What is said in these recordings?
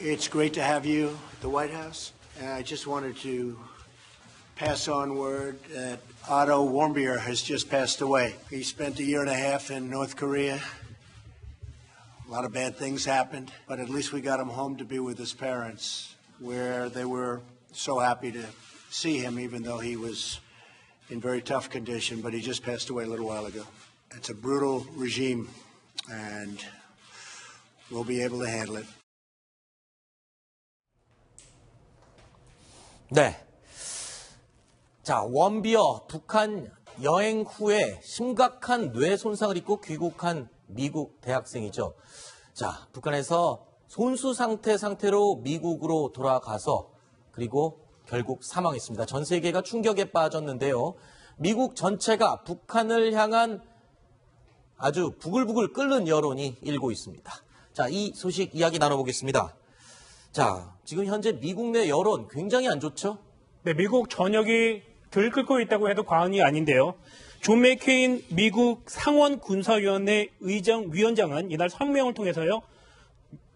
It's great to have you at the White House. And I just wanted to pass on word that Otto Warmbier has just passed away. He spent a year and a half in North Korea. A lot of bad things happened, but at least we got him home to be with his parents, where they were so happy to see him, even though he was in very tough condition. But he just passed away a little while ago. It's a brutal regime, and we'll be able to handle it. 네. 자, 원비어 북한 여행 후에 심각한 뇌 손상을 입고 귀국한 미국 대학생이죠. 자, 북한에서 손수 상태 상태로 미국으로 돌아가서 그리고 결국 사망했습니다. 전 세계가 충격에 빠졌는데요. 미국 전체가 북한을 향한 아주 부글부글 끓는 여론이 일고 있습니다. 자, 이 소식 이야기 나눠보겠습니다. 자, 지금 현재 미국 내 여론 굉장히 안 좋죠? 네, 미국 전역이 들끓고 있다고 해도 과언이 아닌데요. 존 맥케인 미국 상원 군사위원회 의장 위원장은 이날 성명을 통해서요.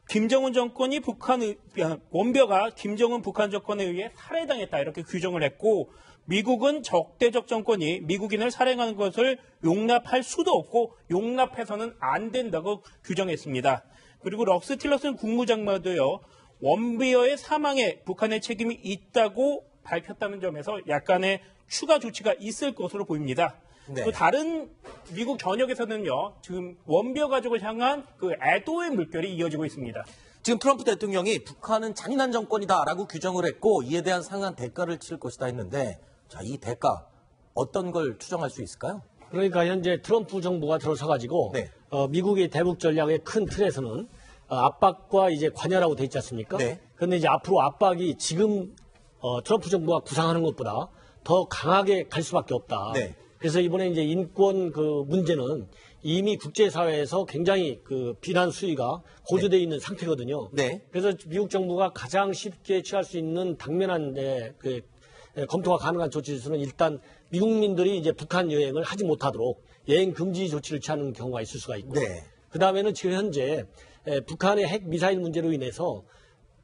김정은 정권이 북한 의- 아, 원벼가 김정은 북한 정권에 의해 살해당했다 이렇게 규정을 했고 미국은 적대적 정권이 미국인을 살해하는 것을 용납할 수도 없고 용납해서는 안 된다고 규정했습니다. 그리고 럭스 틸러슨 국무장관도요 원비어의 사망에 북한의 책임이 있다고 밝혔다는 점에서 약간의 추가 조치가 있을 것으로 보입니다. 네. 또 다른 미국 전역에서는요 지금 원비어 가족을 향한 그 애도의 물결이 이어지고 있습니다. 지금 트럼프 대통령이 북한은 잔인한 정권이다라고 규정을 했고 이에 대한 상한 대가를 치를 것이다 했는데 자, 이 대가 어떤 걸 추정할 수 있을까요? 그러니까 현재 트럼프 정부가 들어서 가지고 네. 어, 미국의 대북 전략의 큰 틀에서는 어, 압박과 이제 관여라고 돼 있지 않습니까? 네. 그런데 이제 앞으로 압박이 지금 어, 트럼프 정부가 구상하는 것보다 더 강하게 갈 수밖에 없다. 네. 그래서 이번에 이제 인권 그 문제는 이미 국제사회에서 굉장히 그 비난 수위가 고조되어 있는 상태거든요. 네. 그래서 미국 정부가 가장 쉽게 취할 수 있는 당면한 네, 그 예, 검토가 가능한 조치에서는 일단 미국민들이 이제 북한 여행을 하지 못하도록 여행 금지 조치를 취하는 경우가 있을 수가 있고 네. 그 다음에는 지금 현재 에, 북한의 핵 미사일 문제로 인해서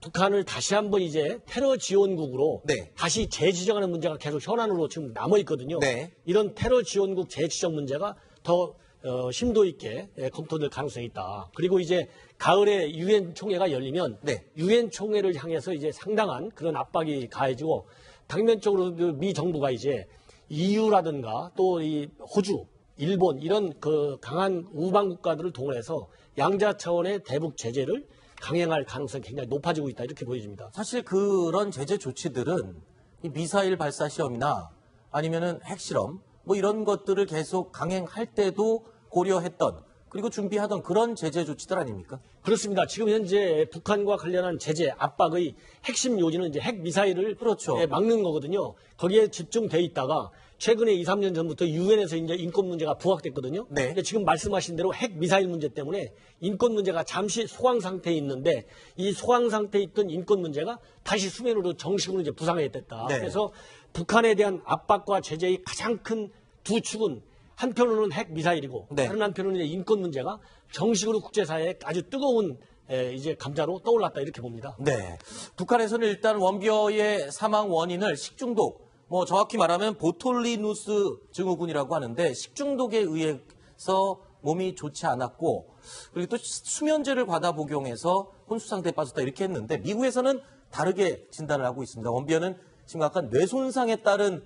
북한을 다시 한번 이제 테러 지원국으로 네. 다시 재지정하는 문제가 계속 현안으로 지금 남아 있거든요. 네. 이런 테러 지원국 재지정 문제가 더 어, 심도 있게 예, 검토될 가능성이 있다. 그리고 이제 가을에 유엔 총회가 열리면 네. 유엔 총회를 향해서 이제 상당한 그런 압박이 가해지고 당면적으로 그미 정부가 이제 EU라든가 또 이 호주, 일본 이런 그 강한 우방 국가들을 동원해서 양자 차원의 대북 제재를 강행할 가능성이 굉장히 높아지고 있다 이렇게 보여집니다. 사실 그런 제재 조치들은 이 미사일 발사 시험이나 아니면은 핵실험 뭐 이런 것들을 계속 강행할 때도 고려했던 그리고 준비하던 그런 제재 조치들 아닙니까? 그렇습니다. 지금 현재 북한과 관련한 제재 압박의 핵심 요지는 이제 핵 미사일을 그렇죠. 예, 막는 거거든요. 거기에 집중돼 있다가 최근에 2, 3년 전부터 유엔에서 이제 인권 문제가 부각됐거든요. 네. 근데 지금 말씀하신 대로 핵 미사일 문제 때문에 인권 문제가 잠시 소강 상태에 있는데 이 소강 상태에 있던 인권 문제가 다시 수면으로 정식으로 이제 부상하게 됐다. 네. 그래서 북한에 대한 압박과 제재의 가장 큰 두 축은 한편으로는 핵 미사일이고 네. 다른 한편으로는 인권 문제가 정식으로 국제사회에 아주 뜨거운 에, 이제 감자로 떠올랐다 이렇게 봅니다. 네. 북한에서는 일단 원비어의 사망 원인을 식중독, 뭐 정확히 말하면 보톨리누스 증후군이라고 하는데 식중독에 의해서 몸이 좋지 않았고 그리고 또 수면제를 과다 복용해서 혼수 상태에 빠졌다 이렇게 했는데 미국에서는 다르게 진단을 하고 있습니다. 원비어는 심각한 뇌 손상에 따른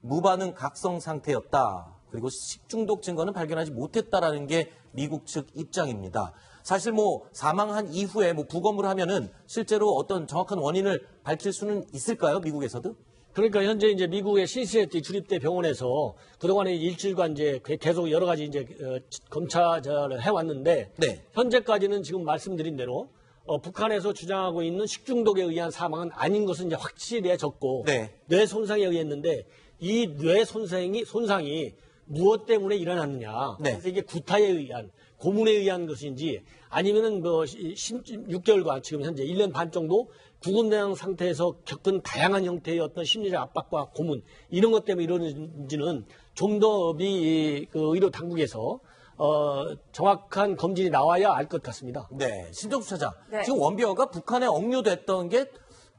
무반응 각성 상태였다. 그리고 식중독 증거는 발견하지 못했다라는 게 미국 측 입장입니다. 사실 뭐 사망한 이후에 뭐 부검을 하면은 실제로 어떤 정확한 원인을 밝힐 수는 있을까요? 미국에서도? 그러니까 현재 이제 미국의 신시내티 주립대 병원에서 그동안에 일주일간 이제 계속 여러 가지 이제 어, 검사를 해왔는데 네. 현재까지는 지금 말씀드린 대로 어, 북한에서 주장하고 있는 식중독에 의한 사망은 아닌 것은 이제 확실해졌고 네. 뇌 손상에 의했는데 이 뇌 손상이 손상이 무엇 때문에 일어났느냐? 네. 그래서 이게 구타에 의한 고문에 의한 것인지 아니면은 뭐 16개월간 지금 현재 1년 반 정도 구금대항 상태에서 겪은 다양한 형태의 어떤 심리적 압박과 고문 이런 것 때문에 이러는지는 좀더미그 의료 당국에서 어, 정확한 검진이 나와야 알 것 같습니다. 네, 신정수 차장. 네. 지금 원비어가 북한에 억류됐던 게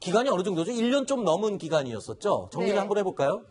기간이 어느 정도죠? 1년 좀 넘은 기간이었었죠. 정리를 네. 한번 해볼까요?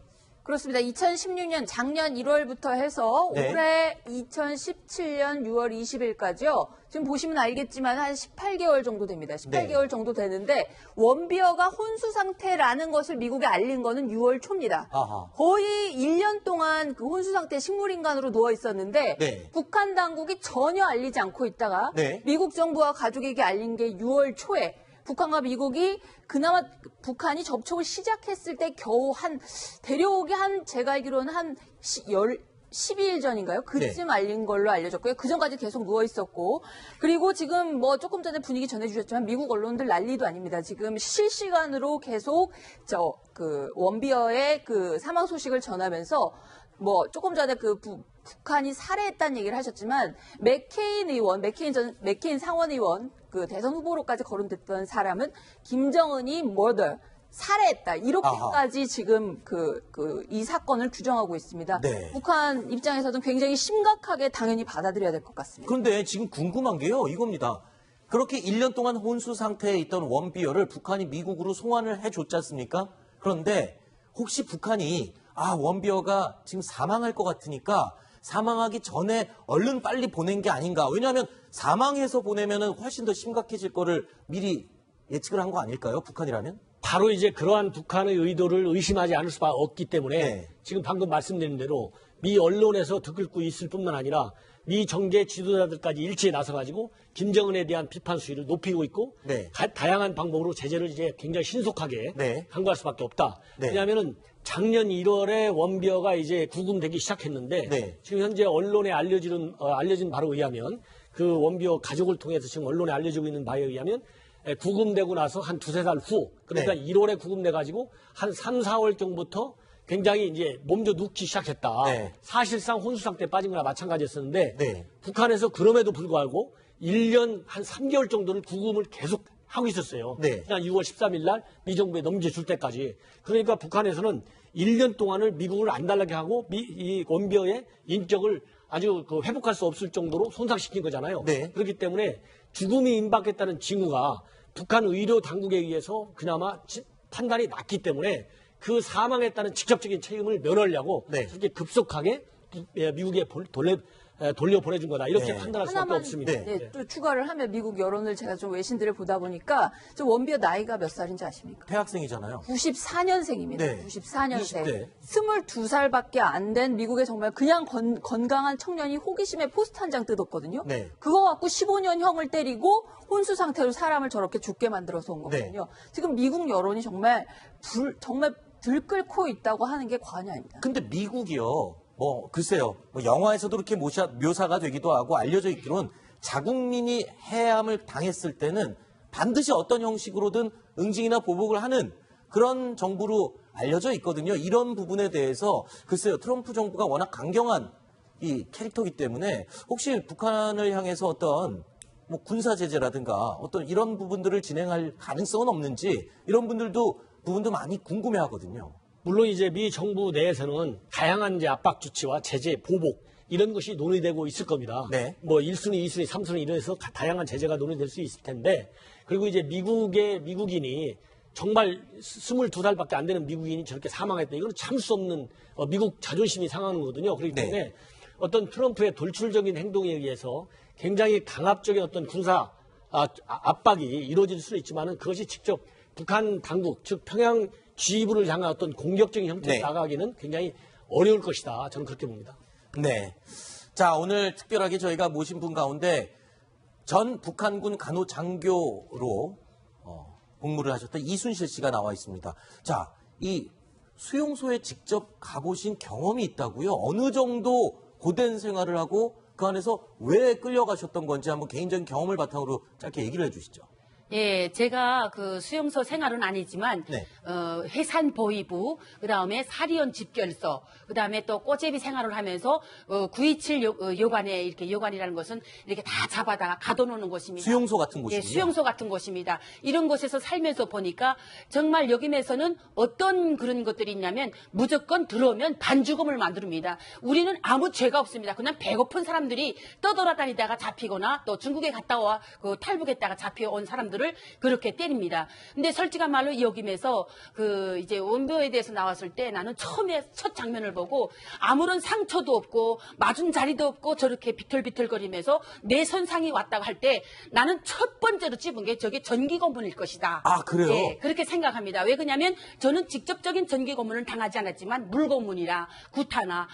그렇습니다. 2016년 작년 1월부터 해서 네. 올해 2017년 6월 20일까지요. 지금 보시면 알겠지만 한 18개월 정도 됩니다. 18개월 네. 정도 되는데 원비어가 혼수 상태라는 것을 미국에 알린 거는 6월 초입니다. 아하. 거의 1년 동안 그 혼수 상태 식물인간으로 누워 있었는데 네. 북한 당국이 전혀 알리지 않고 있다가 네. 미국 정부와 가족에게 알린 게 6월 초에 북한과 미국이 그나마 북한이 접촉을 시작했을 때 겨우 한 데려오기 한 제가 알기로는 한 시, 열 12일 전인가요? 그쯤 네. 알린 걸로 알려졌고요. 그 전까지 계속 누워 있었고 그리고 지금 뭐 조금 전에 분위기 전해주셨지만 미국 언론들 난리도 아닙니다. 지금 실시간으로 계속 저 그 원비어의 그 사망 소식을 전하면서 뭐 조금 전에 그 부- 북한이 살해했다는 얘기를 하셨지만 맥케인 의원, 맥케인 전 맥케인 상원 의원 그 대선 후보로까지 거론됐던 사람은 김정은이 murder 살해했다 이렇게까지 지금 그 그 이 사건을 규정하고 있습니다. 네. 북한 입장에서는 굉장히 심각하게 당연히 받아들여야 될 것 같습니다. 그런데 지금 궁금한 게요, 이겁니다. 그렇게 1년 동안 혼수 상태에 있던 원비어를 북한이 미국으로 송환을 해줬지 않습니까? 그런데 혹시 북한이 아 원비어가 지금 사망할 것 같으니까 사망하기 전에 얼른 빨리 보낸 게 아닌가? 왜냐하면 사망해서 보내면은 훨씬 더 심각해질 거를 미리 예측을 한 거 아닐까요? 북한이라면? 바로 이제 그러한 북한의 의도를 의심하지 않을 수가 없기 때문에 네. 지금 방금 말씀드린 대로 미 언론에서 듣고 있을 뿐만 아니라 미 정계 지도자들까지 일치에 나서가지고 김정은에 대한 비판 수위를 높이고 있고 네. 가- 다양한 방법으로 제재를 이제 굉장히 신속하게 네. 강구할 수밖에 없다. 네. 왜냐하면은 작년 1월에 원비어가 이제 구금되기 시작했는데 네. 지금 현재 언론에 알려지는 어, 알려진 바로 의하면 그 원비어 가족을 통해서 지금 언론에 알려지고 있는 바에 의하면 에, 구금되고 나서 한 두세 달 후 그러니까 네. 1월에 구금돼 가지고 한 3, 4월 경부터 굉장히 이제 몸져 눕기 시작했다. 네. 사실상 혼수 상태에 빠진 거나 마찬가지였었는데 네. 북한에서 그럼에도 불구하고 1년 한 3개월 정도를 구금을 계속 하고 있었어요. 네. 그냥 6월 13일 날 미 정부에 넘겨줄 때까지. 그러니까 북한에서는 1년 동안을 미국을 안 달라게 하고 미, 이 원비어의 인격을 아주 그 회복할 수 없을 정도로 손상시킨 거잖아요. 네. 그렇기 때문에 죽음이 임박했다는 징후가 북한 의료 당국에 의해서 그나마 지- 판단이 났기 때문에 그 사망했다는 직접적인 책임을 면하려고 네. 그렇게 급속하게 미- 예, 미국에 볼- 돌려, 에, 돌려 보내준 거다. 이렇게 네. 판단할 수밖에 하나만 없습니다. 네. 네, 또 추가를 하면 미국 여론을 제가 좀 외신들을 보다 보니까 저 원비어 나이가 몇 살인지 아십니까? 대학생이잖아요. 94년생입니다. 네. 94년생. 20대. 22살밖에 안 된 미국의 정말 그냥 건, 건강한 청년이 호기심에 포스트 한 장 뜯었거든요. 네. 그거 갖고 15년 형을 때리고 혼수 상태로 사람을 저렇게 죽게 만들어서 온 거거든요. 지금 미국 여론이 정말 불, 정말 들끓고 있다고 하는 게 아닙니다. 근데 미국이요, 뭐, 글쎄요, 뭐 영화에서도 그렇게 묘사, 묘사가 되기도 하고 알려져 있기로는 자국민이 해함을 당했을 때는 반드시 어떤 형식으로든 응징이나 보복을 하는 그런 정부로 알려져 있거든요. 이런 부분에 대해서 글쎄요, 트럼프 정부가 워낙 강경한 이 캐릭터이기 때문에 혹시 북한을 향해서 어떤 뭐 군사 제재라든가 어떤 이런 부분들을 진행할 가능성은 없는지 이런 분들도 부분도 많이 궁금해 하거든요. 물론 이제 미 정부 내에서는 다양한 이제 압박 조치와 제재, 보복 이런 것이 논의되고 있을 겁니다. 네. 뭐 1순위, 2순위, 3순위 이래서 가- 다양한 제재가 논의될 수 있을 텐데 그리고 이제 미국의 미국인이 정말 22살밖에 안 되는 미국인이 저렇게 사망했다. 이거는 참을 수 없는 어, 미국 자존심이 상하는 거거든요. 그렇기 네. 때문에 어떤 트럼프의 돌출적인 행동에 의해서 굉장히 강압적인 어떤 군사 아, 아- 압박이 이루어질 수는 있지만은 그것이 직접 북한 당국 즉 평양 지휘부를 향한 어떤 공격적인 형태로 네. 나가기는 굉장히 어려울 것이다. 저는 그렇게 봅니다. 네. 자, 오늘 특별하게 저희가 모신 분 가운데 전 북한군 간호장교로 어, 복무를 하셨던 이순실 씨가 나와 있습니다. 자, 이 수용소에 직접 가보신 경험이 있다고요? 어느 정도 고된 생활을 하고 그 안에서 왜 끌려가셨던 건지 한번 개인적인 경험을 바탕으로 짧게 얘기를 해주시죠. 예, 제가 그 수용소 생활은 아니지만 네. 어, 해산 보이부, 그다음에 사리온 집결소, 그다음에 또 꼬제비 생활을 하면서 어, 927 요, 어, 요관에 이렇게 요관이라는 것은 이렇게 다 잡아다가 가둬놓는 곳입니다. 수용소 같은 곳이군요. 예, 수용소 같은 곳입니다. 이런 곳에서 살면서 보니까 정말 여기에서는 어떤 그런 것들이 있냐면 무조건 들어오면 반죽음을 만듭니다. 우리는 아무 죄가 없습니다. 그냥 배고픈 사람들이 떠돌아다니다가 잡히거나 또 중국에 갔다 와 그 탈북했다가 잡혀온 사람들을 그렇게 때립니다. 근데 솔직한 말로 여기에서 그 이제 원도에 대해서 나왔을 때 나는 처음에 첫 장면을 보고 아무런 상처도 없고 맞은 자리도 없고 저렇게 비틀비틀거리면서 내 선상이 왔다고 할 때 나는 첫 번째로 집은 게 저게 전기 고문일 것이다. 아, 그래요? 예, 그렇게 생각합니다. 왜 그러냐면 저는 직접적인 전기 고문을 당하지 않았지만 물고문이나 구타나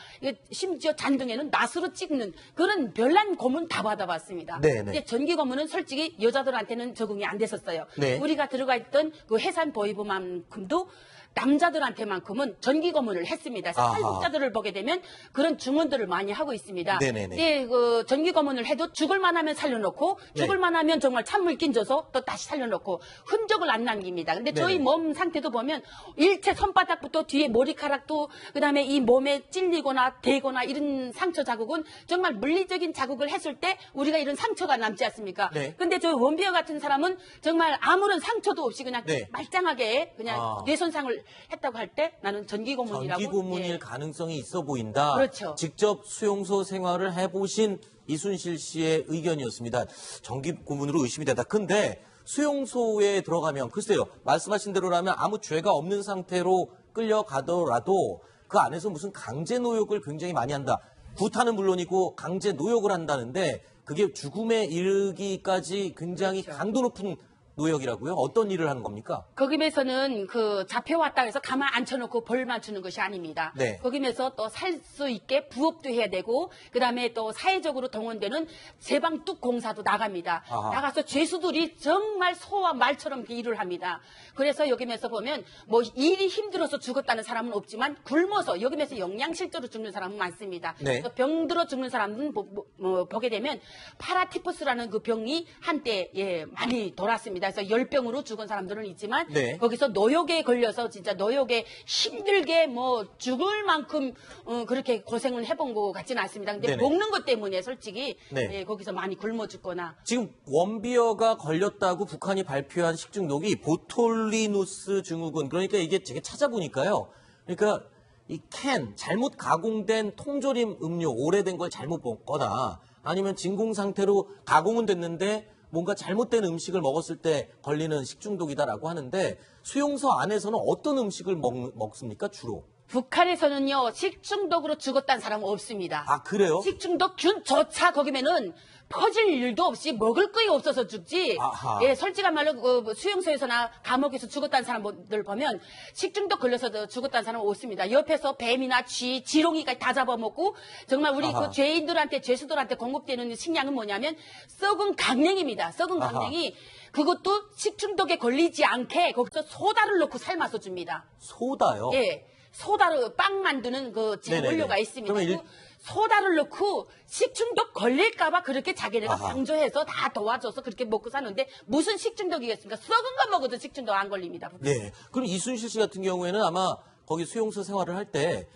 심지어 잔등에는 낫으로 찍는 그런 별난 고문 다 받아봤습니다. 네, 네. 근데 전기 고문은 솔직히 여자들한테는 적응이 안 됐었어요. 네. 우리가 들어가 있던 그 해산 보이브만큼도 남자들한테만큼은 전기 고문을 했습니다. 그래서. 탈북자들을 보게 되면 그런 증언들을 많이 하고 있습니다. 네네네. 근데 그 전기 고문을 해도 죽을 만하면 살려놓고 네. 죽을 만하면 정말 찬물 끼져서 또 다시 살려놓고 흔적을 안 남깁니다. 근데 저희 네네. 몸 상태도 보면 일체 손바닥부터 뒤에 머리카락도 그다음에 이 몸에 찔리거나 대거나 이런 상처 자국은 정말 물리적인 자국을 했을 때 우리가 이런 상처가 남지 않습니까? 네. 근데 저 원비어 같은 사람은 정말 아무런 상처도 없이 그냥 네. 말짱하게 그냥 아. 뇌손상을 했다고 할 때 나는 전기 고문이라고 전기 고문일 예. 가능성이 있어 보인다. 그렇죠. 직접 수용소 생활을 해보신 이순실 씨의 의견이었습니다. 전기 고문으로 의심이 되다. 근데 수용소에 들어가면 글쎄요 말씀하신 대로라면 아무 죄가 없는 상태로 끌려가더라도 그 안에서 무슨 강제 노역을 굉장히 많이 한다. 구타는 물론이고 강제 노역을 한다는데 그게 죽음에 이르기까지 굉장히 그렇죠. 강도 높은 노역이라고요? 어떤 일을 하는 겁니까? 거기에서는 그 잡혀왔다 해서 가만 앉혀놓고 벌만 주는 것이 아닙니다. 네. 거기에서 또 살 수 있게 부업도 해야 되고 그다음에 또 사회적으로 동원되는 제방뚝 공사도 나갑니다. 아하. 나가서 죄수들이 정말 소와 말처럼 그 일을 합니다. 그래서 여기에서 보면 뭐 일이 힘들어서 죽었다는 사람은 없지만 굶어서 여기에서 영양실조로 죽는 사람은 많습니다. 네. 병들어 죽는 사람은 보, 게 되면 파라티푸스라는 그 병이 한때 예 많이 돌았습니다. 그래서 열병으로 죽은 사람들은 있지만 네. 거기서 노역에 걸려서 진짜 노역에 힘들게 뭐 죽을 만큼 어, 그렇게 고생을 해본 것 같지는 않습니다. 근데 네네. 먹는 것 때문에 솔직히 네. 예, 거기서 많이 굶어 죽거나 지금 원비어가 걸렸다고 북한이 발표한 식중독이 보톨리누스 증후군 그러니까 이게 제가 찾아보니까요. 그러니까 이 캔 잘못 가공된 통조림 음료 오래된 걸 잘못 먹거나 아니면 진공 상태로 가공은 됐는데 뭔가 잘못된 음식을 먹었을 때 걸리는 식중독이다라고 하는데 수용소 안에서는 어떤 음식을 먹, 먹습니까 주로? 북한에서는요 식중독으로 죽었다는 사람 은 없습니다. 아 그래요? 식중독 균조차 거기면은 퍼질 일도 없이 먹을 거이 없어서 죽지. 아하. 예, 솔직한 말로 그 수용소에서나 감옥에서 죽었다는 사람들 보면 식중독 걸려서 죽었다는 사람 은 없습니다. 옆에서 뱀이나 쥐, 지렁이까지 다 잡아먹고 정말 우리 아하. 그 죄인들한테 죄수들한테 공급되는 식량은 뭐냐면 썩은 강냉입니다. 썩은 아하. 강냉이 그것도 식중독에 걸리지 않게 거기서 소다를 넣고 삶아서 줍니다. 소다요. 예, 소다로 빵 만드는 그. 재원료가 있습니다. 그 소다를 넣고 식중독 걸릴까봐 그렇게 자기네가 아하. 방조해서 다 도와줘서 그렇게 먹고 사는데 무슨 식중독이겠습니까? 썩은 거 먹어도 식중독 안 걸립니다. 네. 그럼 이순실 씨 같은 경우에는 아마 거기 수용소 생활을 할 때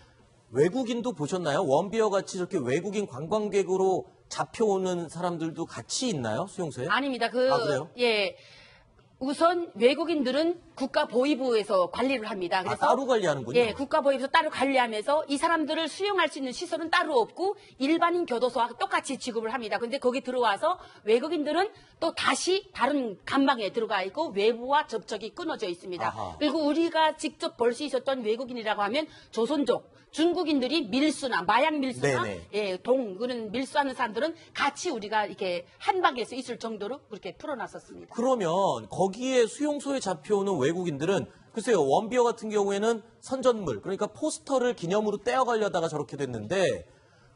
외국인도 보셨나요? 원비어 같이 저렇게 외국인 관광객으로 잡혀오는 사람들도 같이 있나요? 수용소에? 아닙니다. 그, 아, 그래요? 예. 우선 외국인들은 국가 보위부에서 관리를 합니다. 아, 그래서 따로 관리하는군요. 예, 국가 보위부에서 따로 관리하면서 이 사람들을 수용할 수 있는 시설은 따로 없고 일반인 교도소와 똑같이 취급을 합니다. 근데 거기 들어와서 외국인들은 또 다시 다른 감방에 들어가 있고 외부와 접촉이 끊어져 있습니다. 아하. 그리고 우리가 직접 볼 수 있었던 외국인이라고 하면 조선족, 중국인들이 밀수나 마약 밀수나 네네. 예, 동 그런 밀수하는 사람들은 같이 우리가 이렇게 한 방에서 있을 정도로 그렇게 풀어놨었습니다. 그러면 거기 에 수용소에 잡혀오는 외국인들은 글쎄요 원비어 같은 경우에는 선전물 그러니까 포스터를 기념으로 떼어가려다가 저렇게 됐는데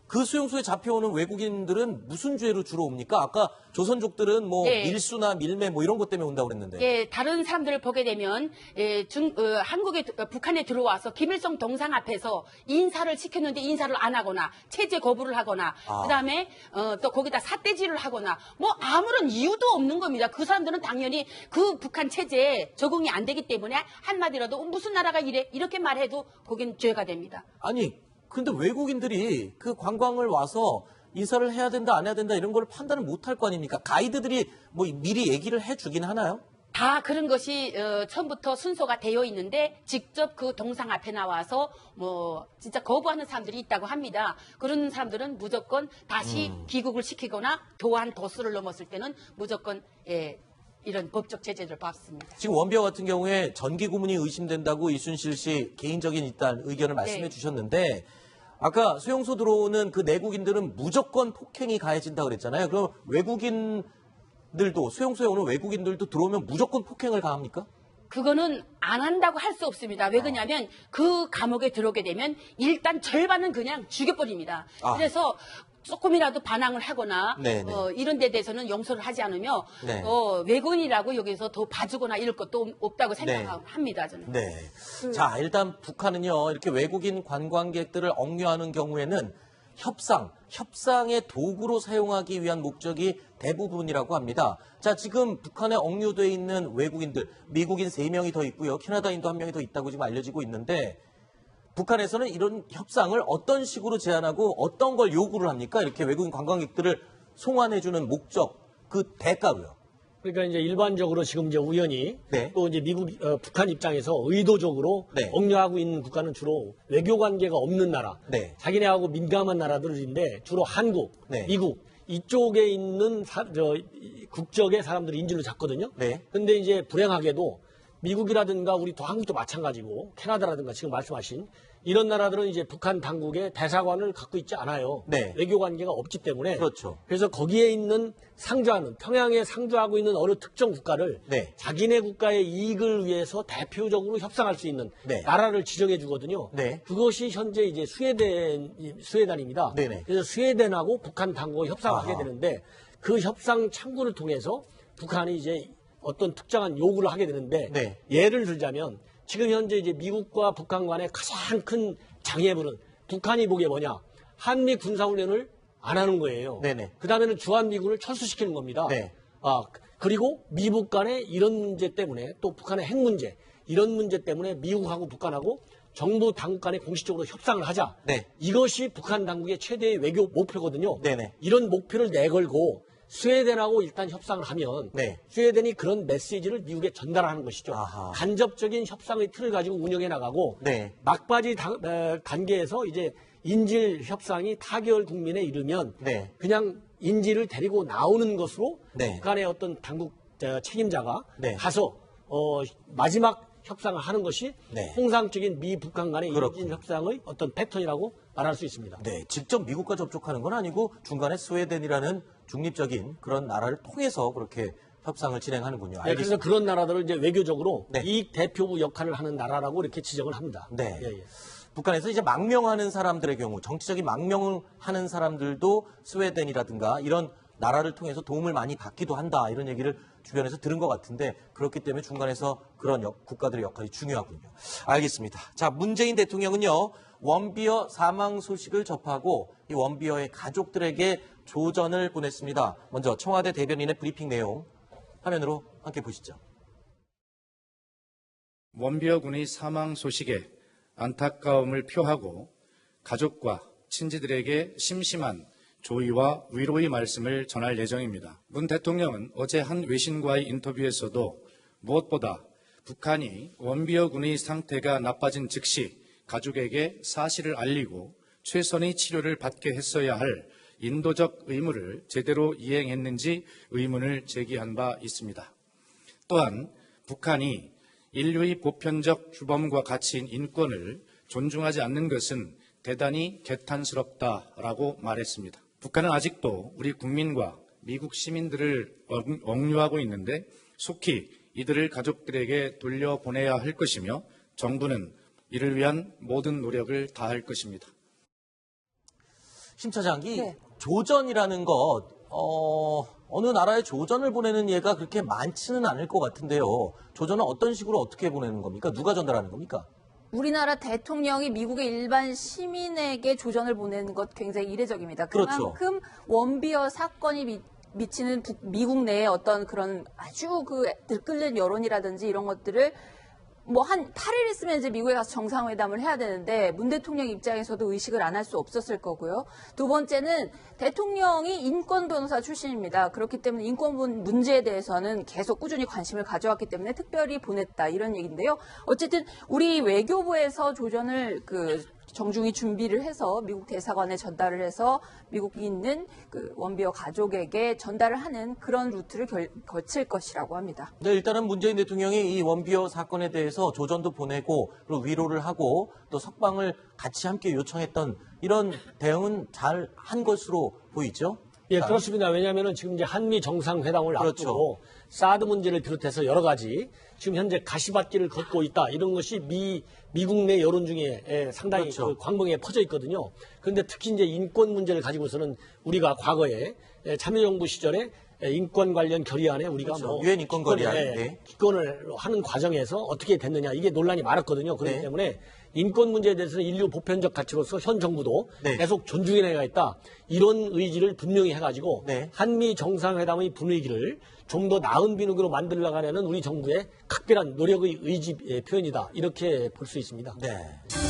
그 수용소에 잡혀오는 외국인들은 무슨 죄로 주로 옵니까? 아까 조선족들은 뭐 네. 밀수나 밀매 뭐 이런 것 때문에 온다고 그랬는데. 예, 다른 사람들을 보게 되면 예, 중, 어, 한국에 어, 북한에 들어와서 김일성 동상 앞에서 인사를 시켰는데 인사를 안 하거나 체제 거부를 하거나 아. 그다음에 어, 또 거기다 삿대질을 하거나 뭐 아무런 이유도 없는 겁니다. 그 사람들은 당연히 그 북한 체제에 적응이 안 되기 때문에 한마디라도 무슨 나라가 이래 이렇게 말해도 거긴 죄가 됩니다. 아니, 근데 외국인들이 그 관광을 와서 인사를 해야 된다, 안 해야 된다 이런 걸 판단을 못할 거 아닙니까? 가이드들이 뭐 미리 얘기를 해주긴 하나요? 다 그런 것이 어, 처음부터 순서가 되어 있는데 직접 그 동상 앞에 나와서 뭐 진짜 거부하는 사람들이 있다고 합니다. 그런 사람들은 무조건 다시 귀국을 시키거나 도한 도수를 넘었을 때는 무조건 예, 이런 법적 제재를 받습니다. 지금 원비어 같은 경우에 전기 고문이 의심된다고 이순실 씨 개인적인 일단 의견을 말씀해 네. 주셨는데 아까 수용소 들어오는 그 내국인들은 무조건 폭행이 가해진다 그랬잖아요. 그럼 외국인들도 수용소에 오는 외국인들도 들어오면 무조건 폭행을 가합니까? 그거는 안 한다고 할 수 없습니다. 왜 그러냐면 그 감옥에 들어오게 되면 일단 절반은 그냥 죽여버립니다. 아. 그래서 조금이라도 반항을 하거나 네네. 어, 이런 데 대해서는 용서를 하지 않으며 네. 어, 외국인이라고 여기서 더 봐주거나 이럴 것도 없다고 생각합니다. 저는. 네. 자, 일단 북한은요, 이렇게 외국인 관광객들을 억류하는 경우에는 협상, 협상의 도구로 사용하기 위한 목적이 대부분이라고 합니다. 자, 지금 북한에 억류돼 있는 외국인들, 미국인 3명이 더 있고요, 캐나다인도 1명이 더 있다고 지금 알려지고 있는데, 북한에서는 이런 협상을 어떤 식으로 제안하고 어떤 걸 요구를 합니까? 이렇게 외국인 관광객들을 송환해주는 목적, 그 대가로요. 그러니까 이제 일반적으로 지금 이제 우연히 네. 또 이제 미국 어, 북한 입장에서 의도적으로 네. 억류하고 있는 국가는 주로 외교 관계가 없는 나라, 네. 자기네하고 민감한 나라들인데 주로 한국, 네. 미국 이쪽에 있는 사- 저, 이- 국적의 사람들이 인질로 잡거든요. 네. 근데 이제 불행하게도 미국이라든가 우리 또 한국도 마찬가지고 캐나다라든가 지금 말씀하신 이런 나라들은 이제 북한 당국의 대사관을 갖고 있지 않아요. 네. 외교 관계가 없기 때문에 그렇죠. 그래서 거기에 있는 상주하는 평양에 상주하고 있는 어느 특정 국가를 네. 자기네 국가의 이익을 위해서 대표적으로 협상할 수 있는 네. 나라를 지정해 주거든요. 네. 그것이 현재 이제 스웨덴 스웨덴입니다. 네네. 그래서 스웨덴하고 북한 당국이 협상을 아하. 하게 되는데 그 협상 창구를 통해서 북한이 이제 어떤 특정한 요구를 하게 되는데 네. 예를 들자면 지금 현재 이제 미국과 북한 간의 가장 큰 장애물은 북한이 보기에 뭐냐 한미 군사훈련을 안 하는 거예요. 네네. 그 다음에는 주한미군을 철수시키는 겁니다. 네. 아, 그리고 미국 간의 이런 문제 때문에 또 북한의 핵 문제, 이런 문제 때문에 미국하고 북한하고 정부 당국 간에 공식적으로 협상을 하자. 네. 이것이 북한 당국의 최대의 외교 목표거든요. 네네. 이런 목표를 내걸고 스웨덴하고 일단 협상을 하면 네. 스웨덴이 그런 메시지를 미국에 전달하는 것이죠. 아하. 간접적인 협상의 틀을 가지고 운영해 나가고 네. 막바지 당- 에, 단계에서 이제 인질 협상이 타결 국민에 이르면 네. 그냥 인질을 데리고 나오는 것으로 네. 북한의 어떤 당국 저, 책임자가 네. 가서 어, 마지막 협상을 하는 것이 네. 통상적인 미 북한 간의. 인질 협상의 어떤 패턴이라고 말할 수 있습니다. 네, 직접 미국과 접촉하는 건 아니고 중간에 스웨덴이라는 중립적인 그런 나라를 통해서 그렇게 협상을 진행하는군요. 네, 그래서 알겠습니다. 그런 나라들을 이제 외교적으로 네. 이익 대표부 역할을 하는 나라라고 이렇게 지정을 합니다. 네. 예, 예. 북한에서 이제 망명하는 사람들의 경우 정치적인 망명을 하는 사람들도 스웨덴이라든가 이런 나라를 통해서 도움을 많이 받기도 한다 이런 얘기를 주변에서 들은 것 같은데 그렇기 때문에 중간에서 그런 역- 국가들의 역할이 중요하군요. 알겠습니다. 자 문재인 대통령은요 원비어 사망 소식을 접하고 이 원비어의 가족들에게 조전을 보냈습니다. 먼저 청와대 대변인의 브리핑 내용 화면으로 함께 보시죠. 원비어 군의 사망 소식에 안타까움을 표하고 가족과 친지들에게 심심한 조의와 위로의 말씀을 전할 예정입니다. 문 대통령은 어제 한 외신과의 인터뷰에서도 무엇보다 북한이 원비어 군의 상태가 나빠진 즉시 가족에게 사실을 알리고 최선의 치료를 받게 했어야 할 인도적 의무를 제대로 이행했는지 의문을 제기한 바 있습니다. 또한 북한이 인류의 보편적 규범과 가치인 인권을 존중하지 않는 것은 대단히 개탄스럽다라고 말했습니다. 북한은 아직도 우리 국민과 미국 시민들을 억- 억류하고 있는데 속히 이들을 가족들에게 돌려보내야 할 것이며 정부는 이를 위한 모든 노력을 다할 것입니다. 심 차장, 이 네. 조전이라는 것, 어, 어느 나라에 조전을 보내는 예가 그렇게 많지는 않을 것 같은데요. 조전은 어떤 식으로 어떻게 보내는 겁니까? 누가 전달하는 겁니까? 우리나라 대통령이 미국의 일반 시민에게 조전을 보내는 것 굉장히 이례적입니다. 그렇죠. 그만큼 원비어 사건이 미, 미치는 북- 미국 내의 어떤 그런 아주 그 들끓는 여론이라든지 이런 것들을 뭐 한 8일 있으면 이제 미국에 가서 정상회담을 해야 되는데 문 대통령 입장에서도 의식을 안 할 수 없었을 거고요. 두 번째는 대통령이 인권 변호사 출신입니다. 그렇기 때문에 인권 문- 문제에 대해서는 계속 꾸준히 관심을 가져왔기 때문에 특별히 보냈다 이런 얘기인데요. 어쨌든 우리 외교부에서 조전을 그 정중히 준비를 해서 미국 대사관에 전달을 해서 미국에 있는 그 원비어 가족에게 전달을 하는 그런 루트를 결- 거칠 것이라고 합니다. 네, 일단은 문재인 대통령이 이 원비어 사건에 대해서 조전도 보내고 그리고 위로를 하고 또 석방을 같이 함께 요청했던 이런 대응은 잘 한 것으로 보이죠. 예, 그렇습니다. 왜냐하면 지금 이제 한미 정상회담을 그렇죠. 앞두고 사드 문제를 비롯해서 여러 가지 지금 현재 가시밭길을 걷고 있다. 이런 것이 미, 미국 내 여론 중에 예, 상당히 그렇죠. 그 광범위에 퍼져 있거든요. 그런데 특히 이제 인권 문제를 가지고서는 우리가 과거에 예, 참여정부 시절에 예, 인권 관련 결의안에 우리가 그렇죠. 뭐 유엔 인권 결의안, 예, 네. 기권을 하는 과정에서 어떻게 됐느냐 이게 논란이 많았거든요. 그렇기 네. 때문에 인권 문제에 대해서는 인류 보편적 가치로서 현 정부도 네. 계속 존중해 나가야 있다. 이런 의지를 분명히 해가지고 네. 한미 정상회담의 분위기를 좀 더 나은 비누기로 만들어가려는 우리 정부의 각별한 노력의 의지 의 표현이다. 이렇게 볼 수 있습니다. 네.